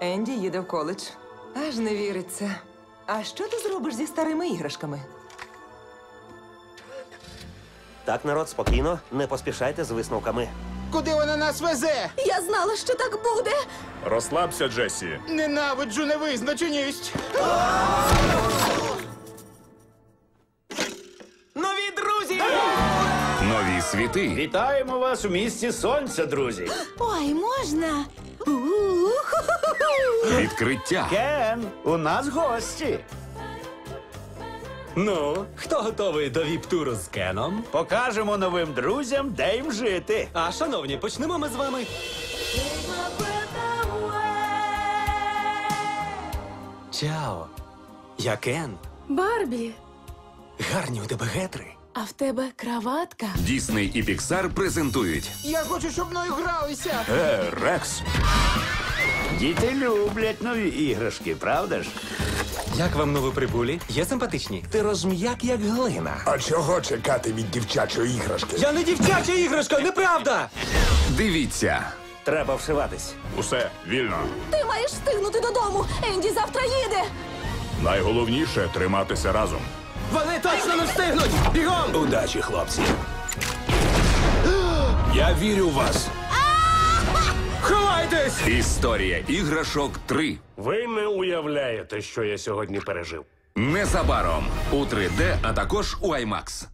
Енді їде в коледж. Аж не віриться. А що ти зробиш зі старими іграшками? Так, народ, спокійно, не поспішайте з висновками. Куди вона нас везе? Я знала, що так буде. Розслабся, Джесі. Ненавиджу невизначеність. Нові друзі! Нові світи. Вітаємо вас у місті сонця, друзі. Ой, можна? Відкриття. Кен, у нас гості. Ну, хто готовий до віп-туру з Кеном? Покажемо новим друзям, де їм жити. А шановні, почнемо ми з вами. Чао. Я Кен. Барбі, Гарні у тебе гетри. а в тебе краватка. Дісней і Піксар презентують Я хочу, щоб мною гралися. Е, Рекс. Діти люблять нові іграшки, правда ж? Як вам новоприбулі? Є симпатичні? Ти розм'як, як глина. А чого чекати від дівчачої іграшки? Я не дівчача іграшка, неправда! Дивіться. Треба вшиватись. Усе вільно. Ти маєш встигнути додому. Енді завтра їде. Найголовніше триматися разом. Вони точно не встигнуть! Бігом! Удачі, хлопці. Я вірю в вас. Історія іграшок 3. Ви не уявляєте, що я сьогодні пережив. Незабаром у 3D, а також у IMAX.